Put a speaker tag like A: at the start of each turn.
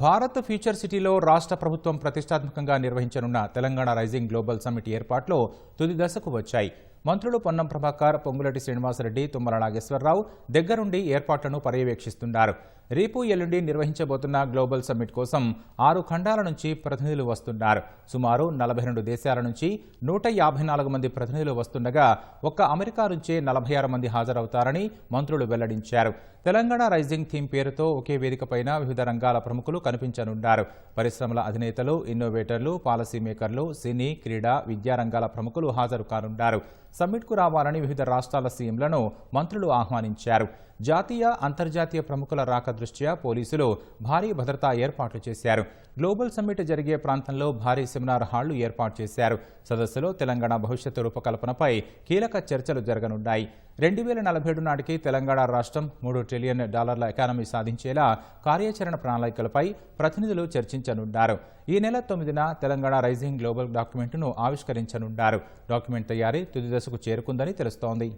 A: Bharat future సిటీలో రాష్ట్ర ప్రభుత్వం ప్రతిష్టాత్మకంగా నిర్వహించనున్న తెలంగాణ రైజింగ్ గ్లోబల్ సమ్మిట్ ఏర్పాట్లు తుది దశకు వచ్చాయి. మంత్రులు పొన్నం ప్రభాకర్ పొంగులటి శ్రీనివాసరెడ్డి తుమ్మల నాగేశ్వరరావు దగ్గరుండి ఏర్పాట్లను పర్యవేక్షిస్తున్నారు. రేపు ఎల్లుండి నిర్వహించబోతున్న గ్లోబల్ సమ్మిట్ కోసం ఆరు ఖండాల నుంచి ప్రతినిధులు వస్తున్నారు. సుమారు నలభై రెండు దేశాల నుంచి నూట యాభై నాలుగు మంది ప్రతినిధులు వస్తుండగా ఒక్క అమెరికా నుంచే నలభై ఆరు మంది హాజరవుతారని మంత్రులు వెల్లడించారు. తెలంగాణ రైజింగ్ థీమ్ పేరుతో ఒకే వేదికపైన వివిధ రంగాల ప్రముఖులు కనిపించనున్నారు. పరిశ్రమల అధినేతలు ఇన్నోవేటర్లు పాలసీ మేకర్లు సినీ క్రీడా విద్యారంగాల ప్రముఖులు హాజరు కానున్నారు. సమ్మిట్కు రావాలని వివిధ రాష్ట్రాల సీఎంలను మంత్రులు ఆహ్వానించారు. జాతీయ అంతర్జాతీయ ప్రముఖుల రాక దృష్ట్యా పోలీసులు భారీ భద్రతా ఏర్పాట్లు చేశారు. గ్లోబల్ సమ్మిట్ జరిగే ప్రాంతంలో భారీ సెమినార్ హాళ్ళు ఏర్పాటు చేశారు. సదస్సులో తెలంగాణ భవిష్యత్తు రూపకల్పనపై కీలక చర్చలు జరగనున్నాయి. రెండు వేల నలభై ఏడు నాటికి తెలంగాణ రాష్ట్రం మూడు ట్రిలియన్ డాలర్ల ఎకానమీ సాధించేలా కార్యాచరణ ప్రణాళికలపై ప్రతినిధులు చర్చించనున్నారు. ఈ నెల తొమ్మిదిన తెలంగాణ రైజింగ్ గ్లోబల్ డాక్యుమెంట్ను ఆవిష్కరించనున్నారు. డాక్యుమెంట్ తయారీ తుది దశకు చేరుకుందని తెలుస్తోంది.